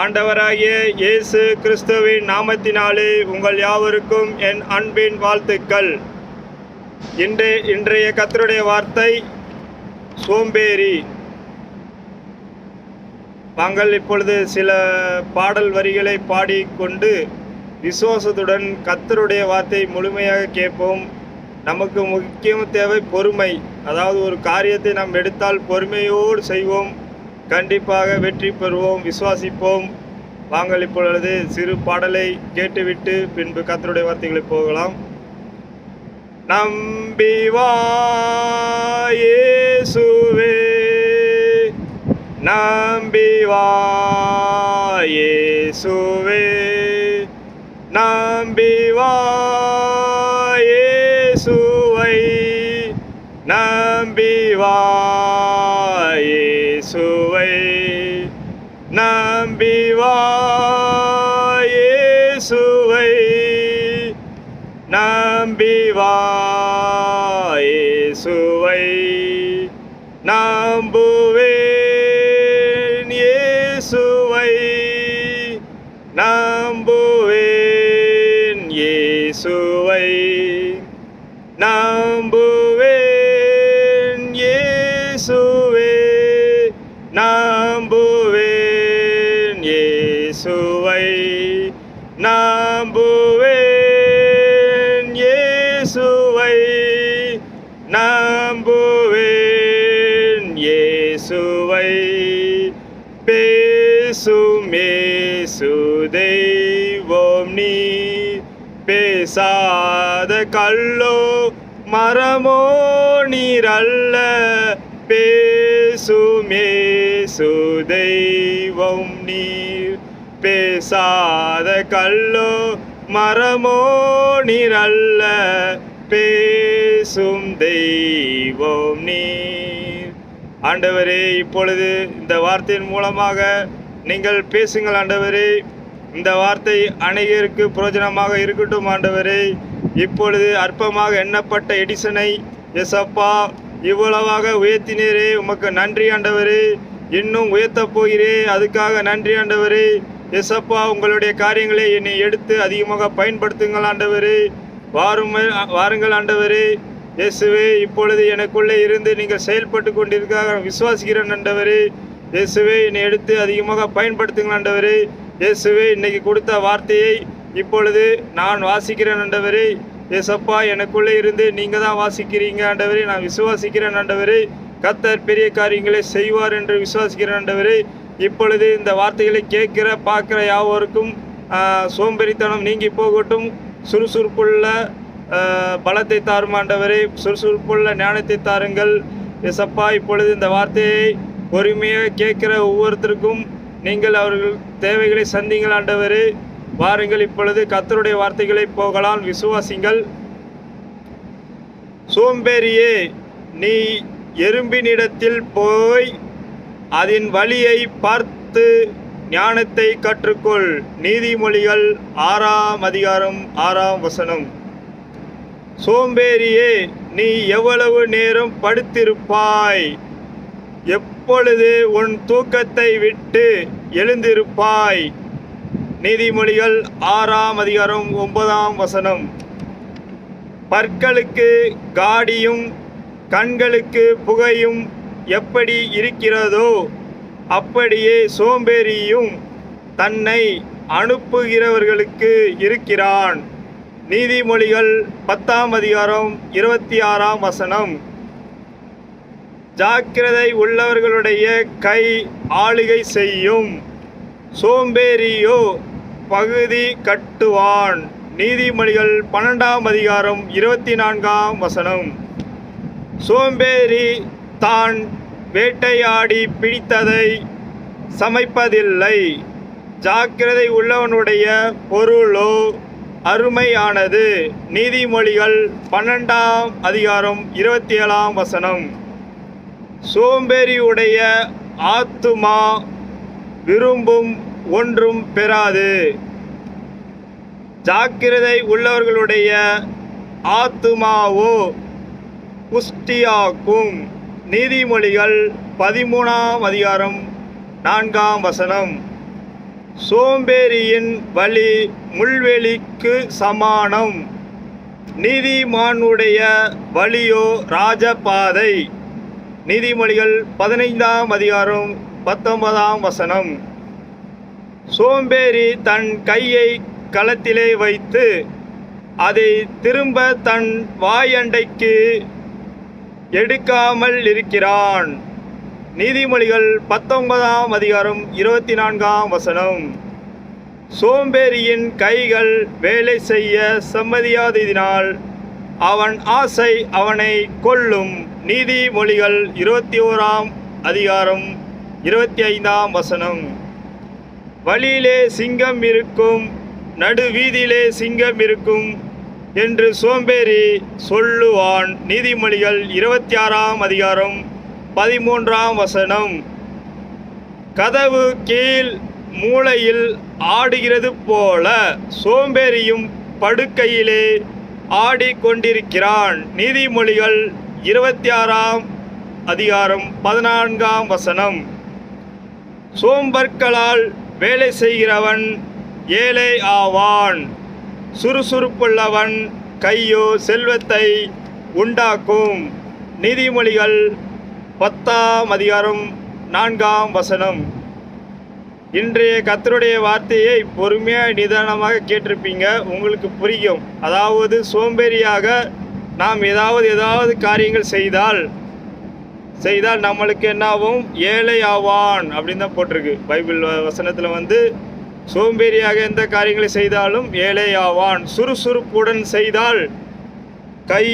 ஆண்டவராகிய இயேசு கிறிஸ்துவின் நாமத்தினாலே உங்கள் யாவருக்கும் என் அன்பின் வாழ்த்துக்கள். இன்று இன்றைய கத்தருடைய வார்த்தை சோம்பேறி. நாங்கள் இப்பொழுது சில பாடல் வரிகளை பாடிக்கொண்டு விசுவாசத்துடன் கத்தருடைய வார்த்தை முழுமையாக கேட்போம். நமக்கு முக்கியம் தேவை பொறுமை. அதாவது ஒரு காரியத்தை நாம் எடுத்தால் பொறுமையோடு செய்வோம். கண்டிப்பாக வெற்றி பெறுவோம் விசுவாசிப்போம். வாங்கள் இப்பொழுது சிறு பாடலை கேட்டுவிட்டு பின்பு கத்தருடைய வார்த்தைகளை போகலாம். நம்பி வா இயேசுவே நம்பி நம்பி வா நம்புவேன் இயேசுவை நம்புவேன் இயேசுவை நம்பு இயேசுவை நம்புவேன். இயேசுவை பேசும் இயேசு தெய்வம் நீ பேசாத கல்லோ மரமோ நீரல்ல. பேசுமேசு தெய்வம் நீர். பேசாத கல்லோ மரமோ நீரல்ல பேசும் தெய்வம் நீர். ஆண்டவரே இப்பொழுது இந்த வார்த்தையின் மூலமாக நீங்கள் பேசுங்கள் ஆண்டவரே. இந்த வார்த்தை அநேகருக்கு பிரயோஜனமாக இருக்கட்டும் ஆண்டவரே. இப்பொழுது அற்பமாக எண்ணப்பட்ட எடிசனை எசப்பா இவ்வளவாக உயர்த்தினீரே உமக்கு நன்றி ஆண்டவரே. இன்னும் உயர்த்தப் போகிறே அதுக்காக நன்றி ஆண்டவரே. எசப்பா உங்களுடைய காரியங்களை என்னை எடுத்து அதிகமாக பயன்படுத்துங்கள் ஆண்டவரே. வாரும் வாருங்கள் ஆண்டவரே. இயேசுவே இப்பொழுது எனக்குள்ளே இருந்து நீங்கள் செயல்பட்டு கொண்டிருக்க விசுவாசிக்கிறேன் ஆண்டவரே. இயேசுவே என்னை எடுத்து அதிகமாக பயன்படுத்துங்கள் ஆண்டவரே. இயேசுவே இன்னைக்கு கொடுத்த வார்த்தையை இப்பொழுது நான் வாசிக்கிறேன் ஆண்டவரே. ஏசப்பா எனக்குள்ளே இருந்து நீங்கள் தான் வாசிக்கிறீங்க ஆண்டவரே. நான் விசுவாசிக்கிறேன் ஆண்டவரே. கத்தர் பெரிய காரியங்களை செய்வார் என்று விசுவாசிக்கிறேன் ஆண்டவரே. இப்பொழுது இந்த வார்த்தைகளை கேட்கிற பார்க்கிற யாவருக்கும் சோம்பேறித்தனம் நீங்கி போகட்டும். சுறுசுறுப்புள்ள பலத்தை தாருமாண்டவரே சுறுசுறுப்புள்ள ஞானத்தை தாருங்கள். எசப்பா இப்பொழுது இந்த வார்த்தையை பொறுமையாக கேட்கிற ஒவ்வொருத்தருக்கும் நீங்கள் அவர்கள் தேவைகளை சந்திங்கள் ஆண்டவரே. வாருங்கள் இப்பொழுது கத்தருடைய வார்த்தைகளை போகலாம். விசுவாசிங்கள். சோம்பேறியே நீ எறும்பினிடத்தில் போய் அதன் வழியை பார்த்து ஞானத்தை கற்றுக்கொள். நீதிமொழிகள் ஆறாம் அதிகாரம் ஆறாம் வசனம். சோம்பேறியே நீ எவ்வளவு நேரம் படுத்திருப்பாய்? எப்பொழுது உன் தூக்கத்தை விட்டு எழுந்திருப்பாய்? நீதிமொழிகள் ஆறாம் அதிகாரம் ஒன்பதாம் வசனம். பற்களுக்கு காடியும் கண்களுக்கு புகையும் எப்படி இருக்கிறதோ அப்படியே சோம்பேறியும் தன்னை அனுப்புகிறவர்களுக்கு இருக்கிறான். நீதிமொழிகள் பத்தாம் அதிகாரம் இருபத்தி ஆறாம் வசனம். ஜாக்கிரதை உள்ளவர்களுடைய கை ஆளுகை செய்யும். சோம்பேறியோ பகுதி கட்டுவான். நீதிமொழிகள் பன்னெண்டாம் அதிகாரம் இருபத்தி நான்காம் வசனம். சோம்பேறி தான் வேட்டையாடி பிடித்ததை சமைப்பதில்லை. ஜாக்கிரதை உள்ளவனுடைய பொருளோ அருமையானது. நீதிமொழிகள் பன்னெண்டாம் அதிகாரம் இருபத்தி ஏழாம் வசனம் சோம்பேறியுடைய ஆத்துமா விரும்பும் ஒன்றும் பெறாது. ஜாக்கிரதை உள்ளவர்களுடைய ஆத்துமாவோ புஷ்டியாக்கும். நீதிமொழிகள் பதிமூணாம் அதிகாரம் நான்காம் வசனம். சோம்பேறியின் வழி முள்வெளிக்கு சமானம். நீதிமானுடைய வழியோ ராஜபாதை. நீதிமொழிகள் பதினைந்தாம் அதிகாரம் பத்தொன்பதாம் வசனம். சோம்பேறி தன் கையை களத்திலே வைத்து அதை திரும்ப தன் வாயண்டைக்கு எடுக்காமல் இருக்கிறான். நீதிமொழிகள் பத்தொன்பதாம் அதிகாரம் இருபத்தி நான்காம் வசனம். சோம்பேறியின் கைகள் வேலை செய்ய சம்மதியாததினால் அவன் ஆசை அவனை கொல்லும். நீதிமொழிகள் இருபத்தி ஓராம் அதிகாரம் இருபத்தி ஐந்தாம் வசனம். வழியிலே சிங்கம் இருக்கும் நடு வீதியிலே சிங்கம் இருக்கும் என்று சோம்பேறி சொல்லுவான். நீதிமொழிகள் இருபத்தி ஆறாம் அதிகாரம் பதிமூன்றாம் வசனம். கதவு கீழ் மூலையில் ஆடுகிறது போல சோம்பேறியும் படுக்கையிலே ஆடிக்கொண்டிருக்கிறான். நீதிமொழிகள் இருபத்தி ஆறாம் அதிகாரம் பதினான்காம் வசனம். சோம்பற்களால் வேலை செய்கிறவன் ஏழை ஆவான். சுறுசுறுப்புள்ளவன் கையோ செல்வத்தை உண்டாக்கும். நீதிமொழிகள் பத்தாம் அதிகாரம் நான்காம் வசனம். இன்றைய கத்தருடைய வார்த்தையை பொறுமையாக நிதானமாக கேட்டிருப்பீங்க. உங்களுக்கு புரியும். அதாவது சோம்பேறியாக நாம் ஏதாவது ஏதாவது காரியங்கள் செய்தால் செய்தால் நம்மளுக்கு என்னாகும்? ஏழை ஆவான் அப்படின்னு தான் போட்டிருக்கு. பைபிள் வசனத்தில் வந்து சோம்பேறியாக எந்த காரியங்களை செய்தாலும் ஏழை ஆவான் சுறுசுறுப்புடன் செய்தால் கை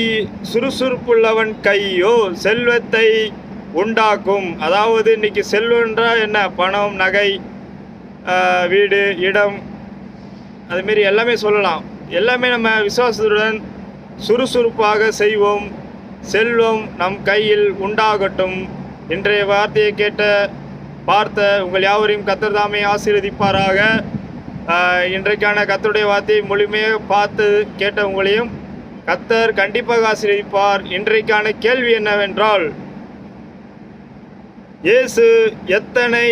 சுறுசுறுப்புள்ளவன் கையோ செல்வத்தை உண்டாக்கும். அதாவது இன்னைக்கு செல்வன்றா என்ன? பணம் நகை வீடு இடம் அதுமாரி எல்லாமே சொல்லலாம். எல்லாமே நம்ம விசுவாசத்துடன் சுறுசுறுப்பாக செய்வோம். செல்வம் நம் கையில் உண்டாகட்டும். இன்றைய வார்த்தையை கேட்ட பார்த்த உங்கள் யாவரையும் கத்தர் தாமே ஆசீர்வதிப்பாராக. இன்றைக்கான கத்தருடைய வார்த்தையை முழுமையாக பார்த்து கேட்ட உங்களையும் கத்தர் கண்டிப்பாக ஆசீர்வதிப்பார். இன்றைக்கான கேள்வி என்னவென்றால் இயேசு எத்தனை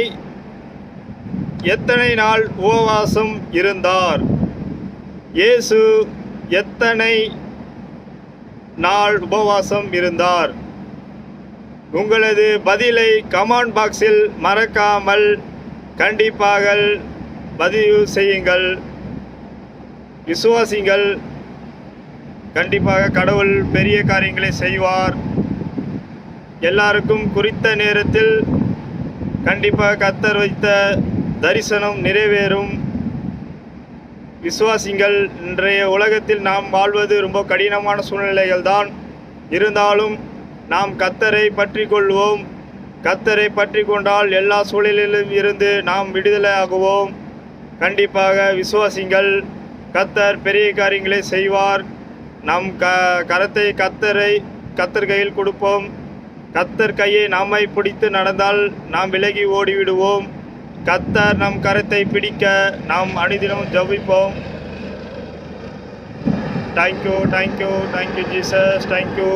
எத்தனை நாள் உபவாசம் இருந்தார்? இயேசு எத்தனை நாள் உபவாசம் இருந்தார்? உங்களது பதிலை கமெண்ட் பாக்ஸில் மறக்காமல் கண்டிப்பாக பதிவு செய்யுங்கள். விசுவாசிங்கள் கண்டிப்பாக கடவுள் பெரிய காரியங்களை செய்வார். எல்லாருக்கும் குறித்த நேரத்தில் கண்டிப்பாக கத்தர் வைத்த தரிசனம் நிறைவேறும். விசுவாசிங்கள் இன்றைய உலகத்தில் நாம் வாழ்வது ரொம்ப கடினமான சூழ்நிலைகள் தான் இருந்தாலும் நாம் கத்தரை பற்றி கொள்வோம். கத்தரை பற்றி கொண்டால் எல்லா சூழலிலும் இருந்து நாம் விடுதலை ஆகுவோம். கண்டிப்பாக விசுவாசிங்கள் கத்தர் பெரிய காரியங்களை செய்வார். நம் க கரத்தை கத்தரை கத்தர் கையில் கொடுப்போம். கத்தர் கையை நம்மை பிடித்து நடந்தால் நாம் விலகி ஓடிவிடுவோம். கத்தர் நம் கரத்தை பிடிக்க நாம் அனுதினம் ஜபிப்போம். Thank you thank you thank you Jesus thank you